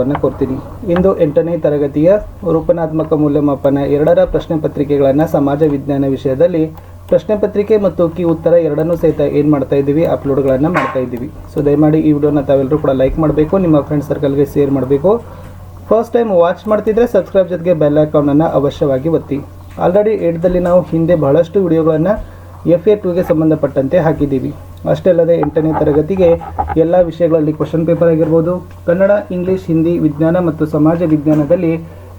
ವನ್ನು ಕೊಡ್ತೀನಿ. ಇಂದು ಎಂಟನೇ ತರಗತಿಯ ರೂಪನಾತ್ಮಕ ಮೌಲ್ಯಮಾಪನ ಎರಡರ ಪ್ರಶ್ನೆ ಪತ್ರಿಕೆಗಳನ್ನು ಸಮಾಜ ವಿಜ್ಞಾನ ವಿಷಯದಲ್ಲಿ ಪ್ರಶ್ನೆ ಪತ್ರಿಕೆ ಮತ್ತು ಕಿ ಉತ್ತರ ಎರಡನ್ನೂ ಸಹಿತ ಏನು ಮಾಡ್ತಾ ಇದ್ದೀವಿ? ಅಪ್ಲೋಡ್ಗಳನ್ನು ಮಾಡ್ತಾ ಇದ್ದೀವಿ. ಸೊ ದಯಮಾಡಿ ಈ ವಿಡಿಯೋನ ತಾವೆಲ್ಲರೂ ಕೂಡ ಲೈಕ್ ಮಾಡಬೇಕು, ನಿಮ್ಮ ಫ್ರೆಂಡ್ ಸರ್ಕಲ್ಗೆ ಶೇರ್ ಮಾಡಬೇಕು. ಫಸ್ಟ್ ಟೈಮ್ ವಾಚ್ ಮಾಡ್ತಿದ್ರೆ ಸಬ್ಸ್ಕ್ರೈಬ್ ಜೊತೆಗೆ ಬೆಲ್ ಅಕೌಂಟನ್ನು ಅವಶ್ಯವಾಗಿ ಒತ್ತಿ. ಆಲ್ರೆಡಿ ಏಟ್ದಲ್ಲಿ ನಾವು ಹಿಂದೆ ಬಹಳಷ್ಟು ವಿಡಿಯೋಗಳನ್ನು ಎಫ್ ಎ ಟೂಗೆ ಸಂಬಂಧಪಟ್ಟಂತೆ ಹಾಕಿದ್ದೀವಿ. ಅಷ್ಟೇ ಅಲ್ಲದೆ ಎಂಟನೇ ತರಗತಿಗೆ ಎಲ್ಲ ವಿಷಯಗಳಲ್ಲಿ ಕ್ವಶನ್ ಪೇಪರ್ ಆಗಿರ್ಬೋದು, ಕನ್ನಡ, ಇಂಗ್ಲೀಷ್, ಹಿಂದಿ, ವಿಜ್ಞಾನ ಮತ್ತು ಸಮಾಜ ವಿಜ್ಞಾನದಲ್ಲಿ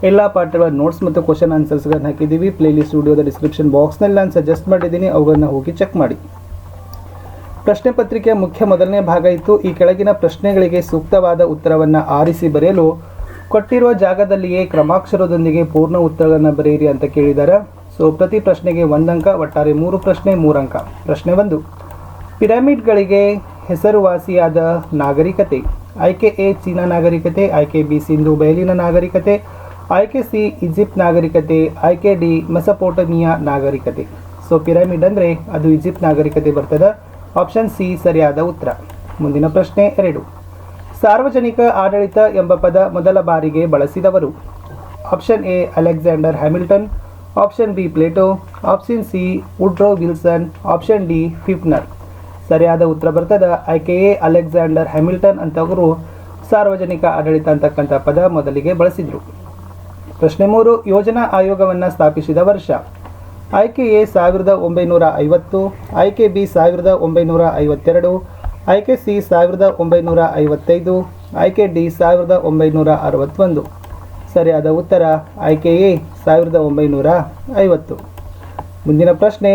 ಎಲ್ಲ ಪಾಠಗಳ ನೋಟ್ಸ್ ಮತ್ತು ಕ್ವಶನ್ ಆನ್ಸರ್ಸ್ಗಳನ್ನು ಹಾಕಿದ್ದೀವಿ. ಪ್ಲೇಲಿಸ್ಟ್ ವಿಡಿಯೋದ ಡಿಸ್ಕ್ರಿಪ್ಷನ್ ಬಾಕ್ಸ್ನಲ್ಲಿ ನಾನು ಸಜೆಸ್ಟ್ ಮಾಡಿದ್ದೀನಿ, ಅವುಗಳನ್ನು ಹೋಗಿ ಚೆಕ್ ಮಾಡಿ. ಪ್ರಶ್ನೆ ಪತ್ರಿಕೆಯ ಮುಖ್ಯ ಮೊದಲನೇ ಭಾಗ ಇತ್ತು. ಈ ಕೆಳಗಿನ ಪ್ರಶ್ನೆಗಳಿಗೆ ಸೂಕ್ತವಾದ ಉತ್ತರವನ್ನು ಆರಿಸಿ ಬರೆಯಲು ಕೊಟ್ಟಿರುವ ಜಾಗದಲ್ಲಿಯೇ ಕ್ರಮಾಕ್ಷರದೊಂದಿಗೆ ಪೂರ್ಣ ಉತ್ತರಗಳನ್ನು ಬರೆಯಿರಿ ಅಂತ ಕೇಳಿದ್ದಾರೆ ಸೊ ಪ್ರತಿ ಪ್ರಶ್ನೆಗೆ ಒಂದಂಕ, ಒಟ್ಟಾರೆ ಮೂರು ಪ್ರಶ್ನೆ, ಮೂರಂಕ. ಪ್ರಶ್ನೆ ಒಂದು. ಪಿರಮಿಡ್ಗಳಿಗೆ ಹೆಸರುವಾಸಿಯಾದ ನಾಗರಿಕತೆ ಆಯ್ಕೆ ಎ ಚೀನಾ ನಾಗರಿಕತೆ ಆಯ್ಕೆ ಬಿ ಸಿಂಧು ಬಯಲಿನ ನಾಗರಿಕತೆ ಆಯ್ಕೆ ಸಿ ಈಜಿಪ್ಟ್ ನಾಗರಿಕತೆ ಆಯ್ಕೆ ಡಿ ಮೆಸಪೋಟಮಿಯಾ ನಾಗರಿಕತೆ. ಸೊ ಪಿರಮಿಡ್ ಅಂದರೆ ಅದು ಈಜಿಪ್ಟ್ ನಾಗರಿಕತೆ ಬರ್ತದೆ. ಆಪ್ಷನ್ ಸಿ ಸರಿಯಾದ ಉತ್ತರ. ಮುಂದಿನ ಪ್ರಶ್ನೆ ಎರಡು. ಸಾರ್ವಜನಿಕ ಆಡಳಿತ ಎಂಬ ಪದ ಮೊದಲ ಬಾರಿಗೆ ಬಳಸಿದವರು. Option A Alexander Hamilton option B Plato option C Woodrow Wilson option D Pfiffner ಸರಿಯಾದ ಉತ್ತರ ಬರ್ತದ. ಆಯ್ಕೆ ಎ ಅಲೆಕ್ಸಾಂಡರ್ ಹ್ಯಾಮಿಲ್ಟನ್ ಅಂತವರು ಸಾರ್ವಜನಿಕ ಆಡಳಿತ ಅಂತಕ್ಕಂಥ ಪದ ಮೊದಲಿಗೆ ಬಳಸಿದರು. ಪ್ರಶ್ನೆ ಮೂರು, ಯೋಜನಾ ಆಯೋಗವನ್ನು ಸ್ಥಾಪಿಸಿದ ವರ್ಷ. ಆಯ್ಕೆ ಎ ಸಾವಿರದ ಒಂಬೈನೂರ ಐವತ್ತು, ಆಯ್ಕೆ ಬಿ ಸಾವಿರದ ಒಂಬೈನೂರ ಐವತ್ತೆರಡು, ಆಯ್ಕೆ ಸಿ ಸಾವಿರದ ಒಂಬೈನೂರ ಐವತ್ತೈದು, ಆಯ್ಕೆ ಡಿ ಸಾವಿರದ ಒಂಬೈನೂರ ಅರವತ್ತೊಂದು. ಸರಿಯಾದ ಉತ್ತರ ಆಯ್ಕೆ ಎ ಸಾವಿರದ ಒಂಬೈನೂರ ಐವತ್ತು. ಮುಂದಿನ ಪ್ರಶ್ನೆ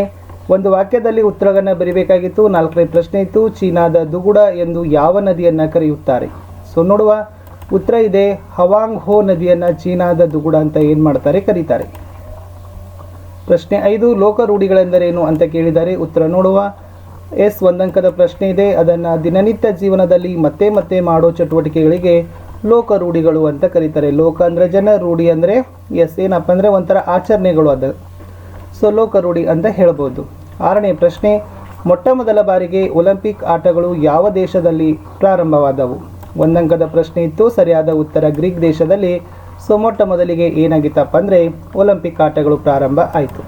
ಒಂದು ವಾಕ್ಯದಲ್ಲಿ ಉತ್ತರಗಳನ್ನು ಬರೀಬೇಕಾಗಿತ್ತು, ನಾಲ್ಕನೇ ಪ್ರಶ್ನೆ ಇತ್ತು, ಚೀನಾದ ದುಗುಡ ಎಂದು ಯಾವ ನದಿಯನ್ನು ಕರೆಯುತ್ತಾರೆ? ಸೊ ನೋಡುವ ಉತ್ತರ ಇದೆ, ಹವಾಂಗ್ ಹೋ ನದಿಯನ್ನು ಚೀನಾದ ದುಗುಡ ಅಂತ ಏನು ಮಾಡ್ತಾರೆ, ಕರೀತಾರೆ. ಪ್ರಶ್ನೆ ಐದು ಲೋಕ ರೂಢಿಗಳೆಂದರೇನು ಅಂತ ಕೇಳಿದ್ದಾರೆ ಉತ್ತರ ನೋಡುವ, ಎಸ್, ಒಂದಂಕದ ಪ್ರಶ್ನೆ ಇದೆ, ಅದನ್ನು ದಿನನಿತ್ಯ ಜೀವನದಲ್ಲಿ ಮತ್ತೆ ಮತ್ತೆ ಮಾಡೋ ಚಟುವಟಿಕೆಗಳಿಗೆ ಲೋಕ ರೂಢಿಗಳು ಅಂತ ಕರೀತಾರೆ. ಲೋಕ ಅಂದರೆ ಜನ, ರೂಢಿ ಅಂದರೆ ಎಸ್, ಏನಪ್ಪ ಅಂದರೆ ಒಂಥರ ಆಚರಣೆಗಳು ಅದು. ಸೊ ಲೋಕ ರೂಢಿ ಅಂತ ಹೇಳ್ಬೋದು. ಆರನೇ ಪ್ರಶ್ನೆ ಮೊಟ್ಟ ಮೊದಲ ಬಾರಿಗೆ ಒಲಿಂಪಿಕ್ ಆಟಗಳು ಯಾವ ದೇಶದಲ್ಲಿ ಪ್ರಾರಂಭವಾದವು? ಒಂದಂಕದ ಪ್ರಶ್ನೆ ಇತ್ತು, ಸರಿಯಾದ ಉತ್ತರ ಗ್ರೀಕ್ ದೇಶದಲ್ಲಿ. ಸೊ ಮೊಟ್ಟ ಮೊದಲಿಗೆ ಏನಾಗಿತ್ತಪ್ಪ ಅಂದರೆ, ಒಲಿಂಪಿಕ್ ಆಟಗಳು ಪ್ರಾರಂಭ ಆಯಿತು.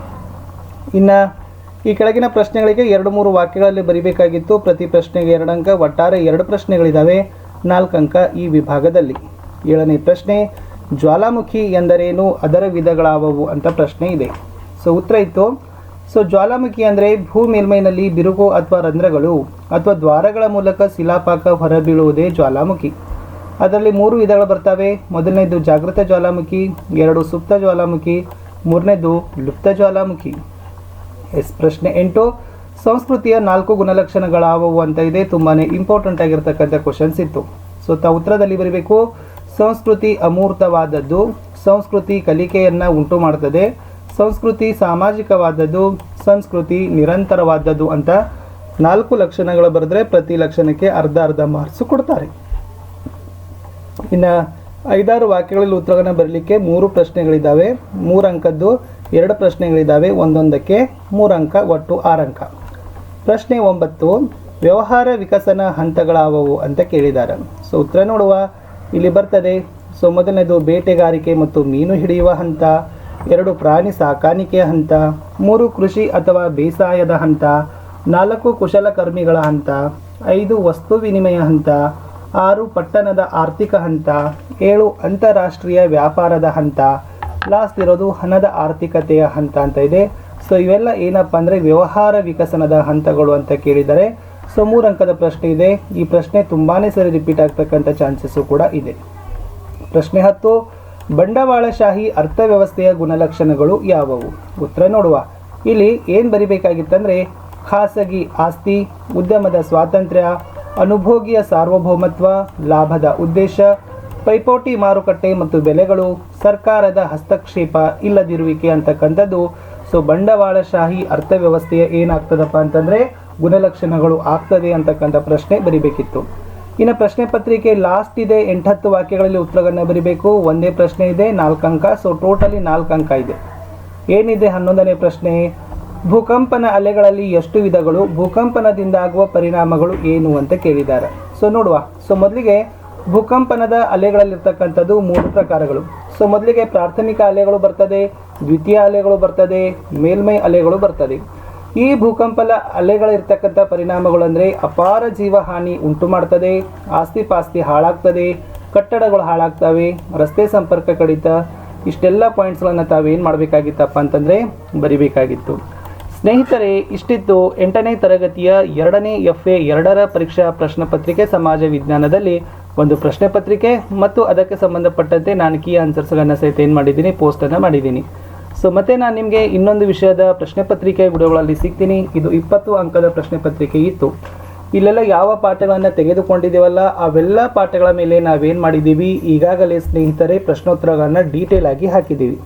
ಇನ್ನು ಈ ಕೆಳಗಿನ ಪ್ರಶ್ನೆಗಳಿಗೆ ಎರಡು ಮೂರು ವಾಕ್ಯಗಳಲ್ಲಿ ಬರಿಬೇಕಾಗಿತ್ತು. ಪ್ರತಿ ಪ್ರಶ್ನೆಗೆ ಎರಡು ಅಂಕ, ಒಟ್ಟಾರೆ ಎರಡು ಪ್ರಶ್ನೆಗಳಿದ್ದಾವೆ ನಾಲ್ಕು ಅಂಕ ಈ ವಿಭಾಗದಲ್ಲಿ. ಏಳನೇ ಪ್ರಶ್ನೆ, ಜ್ವಾಲಾಮುಖಿ ಎಂದರೇನು, ಅದರ ವಿಧಗಳಾವವು ಅಂತ ಪ್ರಶ್ನೆ ಇದೆ. ಸೊ, ಉತ್ತರ ಇತ್ತು. ಸೊ ಜ್ವಾಲಾಮುಖಿ ಅಂದರೆ ಭೂ ಮೇಲ್ಮೈನಲ್ಲಿ ಬಿರುಕು ಅಥವಾ ರಂಧ್ರಗಳು ಅಥವಾ ದ್ವಾರಗಳ ಮೂಲಕ ಶಿಲಾಪಾಕ ಹೊರಬೀಳುವುದೇ ಜ್ವಾಲಾಮುಖಿ. ಅದರಲ್ಲಿ ಮೂರು ವಿಧಗಳು ಬರ್ತವೆ. ಮೊದಲನೇದು ಜಾಗೃತ ಜ್ವಾಲಾಮುಖಿ, ಎರಡು ಸುಪ್ತ ಜ್ವಾಲಾಮುಖಿ, ಮೂರನೇದು ಲುಪ್ತ ಜ್ವಾಲಾಮುಖಿ. ಎಸ್, ಪ್ರಶ್ನೆ ಎಂಟು. ಸಂಸ್ಕೃತಿಯ ನಾಲ್ಕು ಗುಣಲಕ್ಷಣಗಳಾವವು ಅಂತ ಇದೆ. ತುಂಬಾ ಇಂಪಾರ್ಟೆಂಟ್ ಆಗಿರ್ತಕ್ಕಂಥ ಕ್ವಶನ್ಸ್ ಇತ್ತು. ಸೊ ತ ಉತ್ತರದಲ್ಲಿ ಬರಬೇಕು. ಸಂಸ್ಕೃತಿ ಅಮೂರ್ತವಾದದ್ದು. ಸಂಸ್ಕೃತಿ ಕಲಿಕೆಯನ್ನು ಉಂಟು ಮಾಡ್ತದೆ ಸಂಸ್ಕೃತಿ ಸಾಮಾಜಿಕವಾದದ್ದು, ಸಂಸ್ಕೃತಿ ನಿರಂತರವಾದದ್ದು ಅಂತ ನಾಲ್ಕು ಲಕ್ಷಣಗಳು ಬರೆದ್ರೆ ಪ್ರತಿ ಲಕ್ಷಣಕ್ಕೆ ಅರ್ಧ ಅರ್ಧ ಮಾರ್ಕ್ಸ್ ಕೊಡ್ತಾರೆ. ಇನ್ನು ಐದಾರು ವಾಕ್ಯಗಳಲ್ಲಿ ಉತ್ತರಗಳನ್ನು ಬರಲಿಕ್ಕೆ ಮೂರು ಪ್ರಶ್ನೆಗಳಿದ್ದಾವೆ ಮೂರು ಅಂಕದ್ದು ಎರಡು ಪ್ರಶ್ನೆಗಳಿದ್ದಾವೆ ಒಂದೊಂದಕ್ಕೆ ಮೂರು ಅಂಕ, ಒಟ್ಟು ಆರು ಅಂಕ. ಪ್ರಶ್ನೆ ಒಂಬತ್ತು, ವ್ಯವಹಾರ ವಿಕಸನ ಹಂತಗಳಾವವು ಅಂತ ಕೇಳಿದ್ದಾರೆ ಸೊ, ಉತ್ತರ ನೋಡುವ, ಇಲ್ಲಿ ಬರ್ತದೆ. ಸೊ, ಮೊದಲನೇದು ಬೇಟೆಗಾರಿಕೆ ಮತ್ತು ಮೀನು ಹಿಡಿಯುವ ಹಂತ. ಎರಡು ಪ್ರಾಣಿ ಸಾಕಾಣಿಕೆಯ ಹಂತ, ಮೂರು ಕೃಷಿ ಅಥವಾ ಬೇಸಾಯದ ಹಂತ, ನಾಲ್ಕು ಕುಶಲಕರ್ಮಿಗಳ ಹಂತ, ಐದು ವಸ್ತು ವಿನಿಮಯ ಹಂತ, ಆರು ಪಟ್ಟಣದ ಆರ್ಥಿಕ ಹಂತ, ಏಳು ಅಂತಾರಾಷ್ಟ್ರೀಯ ವ್ಯಾಪಾರದ ಹಂತ, ಲಾಸ್ಟ್ ಇರೋದು ಹಣದ ಆರ್ಥಿಕತೆಯ ಹಂತ ಅಂತ ಇದೆ. ಸೊ ಇವೆಲ್ಲ ಏನಪ್ಪ ಅಂದರೆ ವ್ಯವಹಾರ ವಿಕಸನದ ಹಂತಗಳು ಅಂತ ಕೇಳಿದರೆ ಸೊ ಮೂರು ಅಂಕದ ಪ್ರಶ್ನೆ ಇದೆ. ಈ ಪ್ರಶ್ನೆ ತುಂಬಾ ಸರಿ ರಿಪೀಟ್ ಆಗ್ತಕ್ಕಂಥ ಚಾನ್ಸಸ್ಸು ಕೂಡ ಇದೆ. ಪ್ರಶ್ನೆ ಹತ್ತು ಬಂಡವಾಳಶಾಹಿ ಅರ್ಥವ್ಯವಸ್ಥೆಯ ಗುಣಲಕ್ಷಣಗಳು ಯಾವುವು? ಉತ್ತರ ನೋಡುವ. ಇಲ್ಲಿ ಏನು ಬರಿಬೇಕಾಗಿತ್ತಂದರೆ, ಖಾಸಗಿ ಆಸ್ತಿ, ಉದ್ಯಮದ ಸ್ವಾತಂತ್ರ್ಯ, ಅನುಭೋಗಿಯ ಸಾರ್ವಭೌಮತ್ವ, ಲಾಭದ ಉದ್ದೇಶ, ಪೈಪೋಟಿ ಮಾರುಕಟ್ಟೆ ಮತ್ತು ಬೆಲೆಗಳು, ಸರ್ಕಾರದ ಹಸ್ತಕ್ಷೇಪ ಇಲ್ಲದಿರುವಿಕೆ ಅಂತಕ್ಕಂಥದ್ದು. ಸೊ ಬಂಡವಾಳಶಾಹಿ ಅರ್ಥವ್ಯವಸ್ಥೆಯ ಏನಾಗ್ತದಪ್ಪ ಅಂತಂದರೆ, ಗುಣಲಕ್ಷಣಗಳು ಆಗ್ತದೆ ಅಂತಕ್ಕಂಥ ಪ್ರಶ್ನೆ ಬರಿಬೇಕಿತ್ತು. ಇನ್ನು ಪ್ರಶ್ನೆ ಪತ್ರಿಕೆ ಲಾಸ್ಟ್ ಇದೆ. ಎಂಟತ್ತು ವಾಕ್ಯಗಳಲ್ಲಿ ಉತ್ತರಗಳನ್ನ ಬರೀಬೇಕು. ಒಂದೇ ಪ್ರಶ್ನೆ ಇದೆ, ನಾಲ್ಕು ಅಂಕ. ಸೊ ಟೋಟಲಿ ನಾಲ್ಕು ಅಂಕ ಇದೆ. ಏನಿದೆ ಹನ್ನೊಂದನೇ ಪ್ರಶ್ನೆ? ಭೂಕಂಪನ ಅಲೆಗಳಲ್ಲಿ ಎಷ್ಟು ವಿಧಗಳು, ಭೂಕಂಪನದಿಂದ ಆಗುವ ಪರಿಣಾಮಗಳು ಏನು ಅಂತ ಕೇಳಿದ್ದಾರೆ. ಸೊ ನೋಡುವ. ಸೊ ಮೊದಲಿಗೆ ಭೂಕಂಪನದ ಅಲೆಗಳಲ್ಲಿರ್ತಕ್ಕಂಥದ್ದು ಮೂರು ಪ್ರಕಾರಗಳು. ಸೊ ಮೊದಲಿಗೆ ಪ್ರಾಥಮಿಕ ಅಲೆಗಳು ಬರ್ತದೆ, ದ್ವಿತೀಯ ಅಲೆಗಳು ಬರ್ತದೆ, ಮೇಲ್ಮೈ ಅಲೆಗಳು ಬರ್ತದೆ. ಈ ಭೂಕಂಪದ ಅಲೆಗಳಿರ್ತಕ್ಕಂಥ ಪರಿಣಾಮಗಳು ಅಂದರೆ ಅಪಾರ ಜೀವಹಾನಿ ಉಂಟು ಮಾಡ್ತದೆ, ಆಸ್ತಿ ಪಾಸ್ತಿ ಹಾಳಾಗ್ತದೆ, ಕಟ್ಟಡಗಳು ಹಾಳಾಗ್ತವೆ, ರಸ್ತೆ ಸಂಪರ್ಕ ಕಡಿತ, ಇಷ್ಟೆಲ್ಲ ಪಾಯಿಂಟ್ಸ್ಗಳನ್ನು ತಾವೇನು ಮಾಡಬೇಕಾಗಿತ್ತಪ್ಪ ಅಂತಂದರೆ ಬರಿಬೇಕಾಗಿತ್ತು. ಸ್ನೇಹಿತರೆ, ಇಷ್ಟಿತ್ತು ಎಂಟನೇ ತರಗತಿಯ ಎರಡನೇ ಎಫ್ ಎ ಎರಡರ ಪರೀಕ್ಷಾ ಪ್ರಶ್ನೆ ಪತ್ರಿಕೆ ಸಮಾಜ ವಿಜ್ಞಾನದಲ್ಲಿ ಒಂದು ಪ್ರಶ್ನೆ ಪತ್ರಿಕೆ ಮತ್ತು ಅದಕ್ಕೆ ಸಂಬಂಧಪಟ್ಟಂತೆ ನಾನು ಕೀ ಆನ್ಸರ್ಸ್ಗಳನ್ನು ಸಹಿತ ಏನು ಮಾಡಿದ್ದೀನಿ ಪೋಸ್ಟನ್ನು ಮಾಡಿದ್ದೀನಿ. ಸೊ ಮತ್ತೆ ನಾನು ನಿಮಗೆ ಇನ್ನೊಂದು ವಿಷಯದ ಪ್ರಶ್ನೆ ಪತ್ರಿಕೆ ವಿಡಿಯೋಗಳಲ್ಲಿ ಸಿಗ್ತೀನಿ. ಇದು ಇಪ್ಪತ್ತು ಅಂಕದ ಪ್ರಶ್ನೆ ಪತ್ರಿಕೆ ಇತ್ತು. ಇಲ್ಲೆಲ್ಲ ಯಾವ ಪಾಠಗಳನ್ನು ತೆಗೆದುಕೊಂಡಿದ್ದೀವಲ್ಲ, ಅವೆಲ್ಲ ಪಾಠಗಳ ಮೇಲೆ ನಾವೇನು ಮಾಡಿದ್ದೀವಿ, ಈಗಾಗಲೇ ಸ್ನೇಹಿತರೆ ಪ್ರಶ್ನೋತ್ತರಗಳನ್ನು ಡೀಟೇಲ್ ಆಗಿ ಹಾಕಿದ್ದೀವಿ.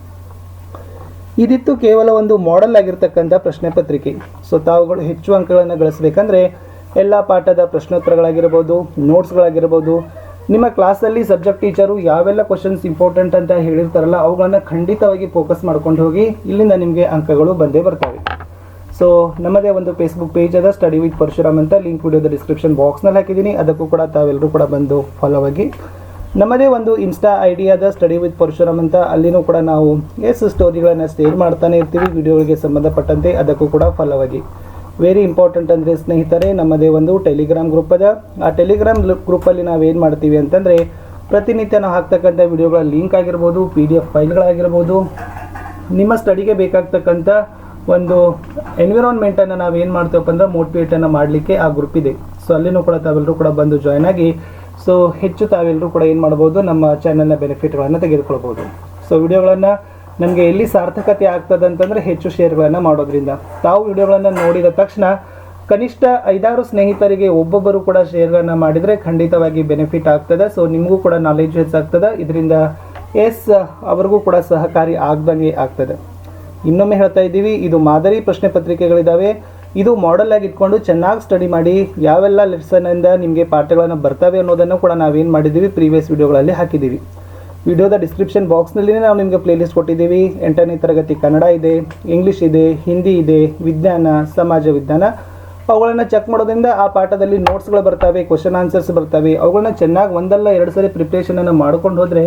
ಇದಿತ್ತು ಕೇವಲ ಒಂದು ಮಾಡೆಲ್ ಆಗಿರ್ತಕ್ಕಂಥ ಪ್ರಶ್ನೆ ಪತ್ರಿಕೆ. ಸೊ ತಾವುಗಳು ಹೆಚ್ಚು ಅಂಕಗಳನ್ನು ಗಳಿಸಬೇಕಂದ್ರೆ, ಎಲ್ಲ ಪಾಠದ ಪ್ರಶ್ನೋತ್ತರಗಳಾಗಿರ್ಬೋದು ನೋಟ್ಸ್ಗಳಾಗಿರ್ಬೋದು ನಿಮ್ಮ ಕ್ಲಾಸಲ್ಲಿ ಸಬ್ಜೆಕ್ಟ್ ಟೀಚರು ಯಾವೆಲ್ಲ ಕ್ವಶನ್ಸ್ ಇಂಪಾರ್ಟೆಂಟ್ ಅಂತ ಹೇಳಿರ್ತಾರಲ್ಲ, ಅವುಗಳನ್ನು ಖಂಡಿತವಾಗಿ ಫೋಕಸ್ ಮಾಡ್ಕೊಂಡು ಹೋಗಿ ಇಲ್ಲಿಂದ ನಿಮಗೆ ಅಂಕಗಳು ಬಂದೇ ಬರ್ತವೆ. ಸೊ ನಮ್ಮದೇ ಒಂದು ಫೇಸ್ಬುಕ್ ಪೇಜ್ ಅದ ಸ್ಟಡಿ ವಿತ್ ಪರಶುರಾಮ್ ಅಂತ ಲಿಂಕ್ ವಿಡಿಯೋದ ಡಿಸ್ಕ್ರಿಪ್ಷನ್ ಬಾಕ್ಸ್ನಲ್ಲಿ ಹಾಕಿದ್ದೀನಿ. ಅದಕ್ಕೂ ಕೂಡ ತಾವೆಲ್ಲರೂ ಕೂಡ ಬಂದು ಫಾಲೋ ಆಗಿ. ನಮ್ಮದೇ ಒಂದು ಇನ್ಸ್ಟಾ ಐಡಿಯಾದ ಸ್ಟಡಿ ವಿತ್ ಪರಶುರಾಮ್ ಅಂತ. ಅಲ್ಲಿನೂ ಕೂಡ ನಾವು ಎಸ್ ಸ್ಟೋರಿಗಳನ್ನು ಶೇರ್ ಮಾಡ್ತಾನೆ ಇರ್ತೀವಿ ವಿಡಿಯೋಗಳಿಗೆ ಸಂಬಂಧಪಟ್ಟಂತೆ ಅದಕ್ಕೂ ಕೂಡ ಫಾಲೋ ಆಗಿ. ವೆರಿ ಇಂಪಾರ್ಟೆಂಟ್ ಅಂದರೆ ಸ್ನೇಹಿತರೆ, ನಮ್ಮದೇ ಒಂದು ಟೆಲಿಗ್ರಾಮ್ ಗ್ರೂಪ್ ಅದ. ಆ ಟೆಲಿಗ್ರಾಮ್ ಗ್ರೂಪಲ್ಲಿ ನಾವೇನು ಮಾಡ್ತೀವಿ ಅಂತಂದರೆ, ಪ್ರತಿನಿತ್ಯ ನಾವು ಹಾಕ್ತಕ್ಕಂಥ ವಿಡಿಯೋಗಳ ಲಿಂಕ್ ಆಗಿರ್ಬೋದು ಪಿ ಡಿ ಎಫ್ ಫೈಲ್ಗಳಾಗಿರ್ಬೋದು ನಿಮ್ಮ ಸ್ಟಡಿಗೆ ಬೇಕಾಗ್ತಕ್ಕಂಥ ಒಂದು ಎನ್ವಿರಾನ್ಮೆಂಟನ್ನು ನಾವು ಏನು ಮಾಡ್ತೀವಪ್ಪ ಅಂದ್ರೆ ಮೋಟಿವೇಟನ್ನು ಮಾಡಲಿಕ್ಕೆ ಆ ಗ್ರೂಪ್ ಇದೆ. ಸೊ ಅಲ್ಲಿನೂ ಕೂಡ ತಾವೆಲ್ಲರೂ ಕೂಡ ಬಂದು ಜಾಯ್ನ್ ಆಗಿ ಸೊ ಹೆಚ್ಚು ತಾವೆಲ್ಲರೂ ಕೂಡ ಏನು ಮಾಡ್ಬೋದು, ನಮ್ಮ ಚಾನಲ್ನ ಬೆನಿಫಿಟ್ಗಳನ್ನು ತೆಗೆದುಕೊಳ್ಬೋದು. ಸೊ ವಿಡಿಯೋಗಳನ್ನು ನಮಗೆ ಎಲ್ಲಿ ಸಾರ್ಥಕತೆ ಆಗ್ತದೆ ಅಂತಂದರೆ ಹೆಚ್ಚು ಶೇರ್ಗಳನ್ನು ಮಾಡೋದ್ರಿಂದ. ತಾವು ವಿಡಿಯೋಗಳನ್ನು ನೋಡಿದ ತಕ್ಷಣ ಕನಿಷ್ಠ ಐದಾರು ಸ್ನೇಹಿತರಿಗೆ ಒಬ್ಬೊಬ್ಬರು ಕೂಡ ಶೇರ್ಗಳನ್ನು ಮಾಡಿದರೆ ಖಂಡಿತವಾಗಿ ಬೆನಿಫಿಟ್ ಆಗ್ತದೆ. ಸೊ ನಿಮಗೂ ಕೂಡ ನಾಲೆಜ್ ಹೆಚ್ಚಾಗ್ತದೆ ಇದರಿಂದ ಎಸ್ ಅವ್ರಿಗೂ ಕೂಡ ಸಹಕಾರಿ ಆಗ್ದಂಗೆ ಆಗ್ತದೆ. ಇನ್ನೊಮ್ಮೆ ಹೇಳ್ತಾ ಇದ್ದೀವಿ, ಇದು ಮಾದರಿ ಪ್ರಶ್ನೆ ಪತ್ರಿಕೆಗಳಿದ್ದಾವೆ ಇದು ಮಾಡೆಲ್ ಆಗಿ ಇಟ್ಕೊಂಡು ಚೆನ್ನಾಗಿ ಸ್ಟಡಿ ಮಾಡಿ ಯಾವೆಲ್ಲ ಲೆಸನಿಂದ ನಿಮಗೆ ಪಾಠಗಳನ್ನು ಬರ್ತವೆ ಅನ್ನೋದನ್ನು ಕೂಡ ನಾವೇನು ಮಾಡಿದ್ದೀವಿ ಪ್ರೀವಿಯಸ್ ವಿಡಿಯೋಗಳಲ್ಲಿ ಹಾಕಿದ್ದೀವಿ ವಿಡಿಯೋದ ಡಿಸ್ಕ್ರಿಪ್ಷನ್ ಬಾಕ್ಸ್ನಲ್ಲಿ ನಾವು ನಿಮಗೆ ಪ್ಲೇಲಿಸ್ಟ್ ಕೊಟ್ಟಿದ್ದೀವಿ. ಎಂಟನೇ ತರಗತಿ ಕನ್ನಡ ಇದೆ ಇಂಗ್ಲೀಷ್ ಇದೆ ಹಿಂದಿ ಇದೆ, ವಿಜ್ಞಾನ, ಸಮಾಜ ವಿಜ್ಞಾನ. ಅವುಗಳನ್ನು ಚೆಕ್ ಮಾಡೋದ್ರಿಂದ ಆ ಪಾಠದಲ್ಲಿ ನೋಟ್ಸ್ಗಳು ಬರ್ತವೆ ಕ್ವಶನ್ ಆನ್ಸರ್ಸ್ ಬರ್ತವೆ. ಅವುಗಳನ್ನ ಚೆನ್ನಾಗಿ ಒಂದಲ್ಲ ಎರಡು ಸರಿ ಪ್ರಿಪ್ರೇಷನನ್ನು ಮಾಡ್ಕೊಂಡು ಹೋದರೆ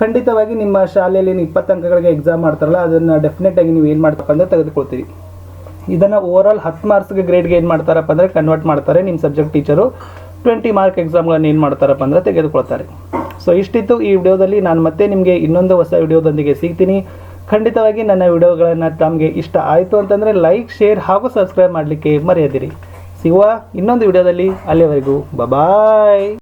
ಖಂಡಿತವಾಗಿ ನಿಮ್ಮ ಶಾಲೆಯಲ್ಲಿ ಇಪ್ಪತ್ತು ಅಂಕಗಳಿಗೆ ಎಕ್ಸಾಮ್ ಮಾಡ್ತಾರಲ್ಲ, ಅದನ್ನು ಡೆಫಿನೆಟ್ ಆಗಿ ನೀವು ಏನು ಮಾಡ್ತಪ್ಪ ಅಂದ್ರೆ ತೆಗೆದುಕೊಳ್ತೀವಿ. ಇದನ್ನು ಓವರ್ ಆಲ್ ಹತ್ತು ಮಾರ್ಕ್ಸ್ಗೆ ಗ್ರೇಡ್ಗೆ ಏನು ಮಾಡ್ತಾರಪ್ಪ ಅಂದರೆ ಕನ್ವರ್ಟ್ ಮಾಡ್ತಾರೆ. ನಿಮ್ಮ ಸಬ್ಜೆಕ್ಟ್ ಟೀಚರು ಟ್ವೆಂಟಿ ಮಾರ್ಕ್ ಎಕ್ಸಾಮ್ಗಳನ್ನು ಏನು ಮಾಡ್ತಾರಪ್ಪ ಅಂದರೆ ತೆಗೆದುಕೊಳ್ತಾರೆ. ಸೊ ಇಷ್ಟಿತ್ತು ಈ ವಿಡಿಯೋದಲ್ಲಿ. ನಾನು ಮತ್ತೆ ನಿಮಗೆ ಇನ್ನೊಂದು ಹೊಸ ವಿಡಿಯೋದೊಂದಿಗೆ ಸಿಗ್ತೀನಿ. ಖಂಡಿತವಾಗಿ ನನ್ನ ವಿಡಿಯೋಗಳನ್ನು ತಮಗೆ ಇಷ್ಟ ಆಯಿತು ಅಂತಂದರೆ ಲೈಕ್ ಶೇರ್ ಹಾಗೂ ಸಬ್ಸ್ಕ್ರೈಬ್ ಮಾಡಲಿಕ್ಕೆ ಮರೆಯದಿರಿ. ಸಿಗುವ ಇನ್ನೊಂದು ವಿಡಿಯೋದಲ್ಲಿ ಅಲ್ಲಿವರೆಗೂ. ಬಾಯ್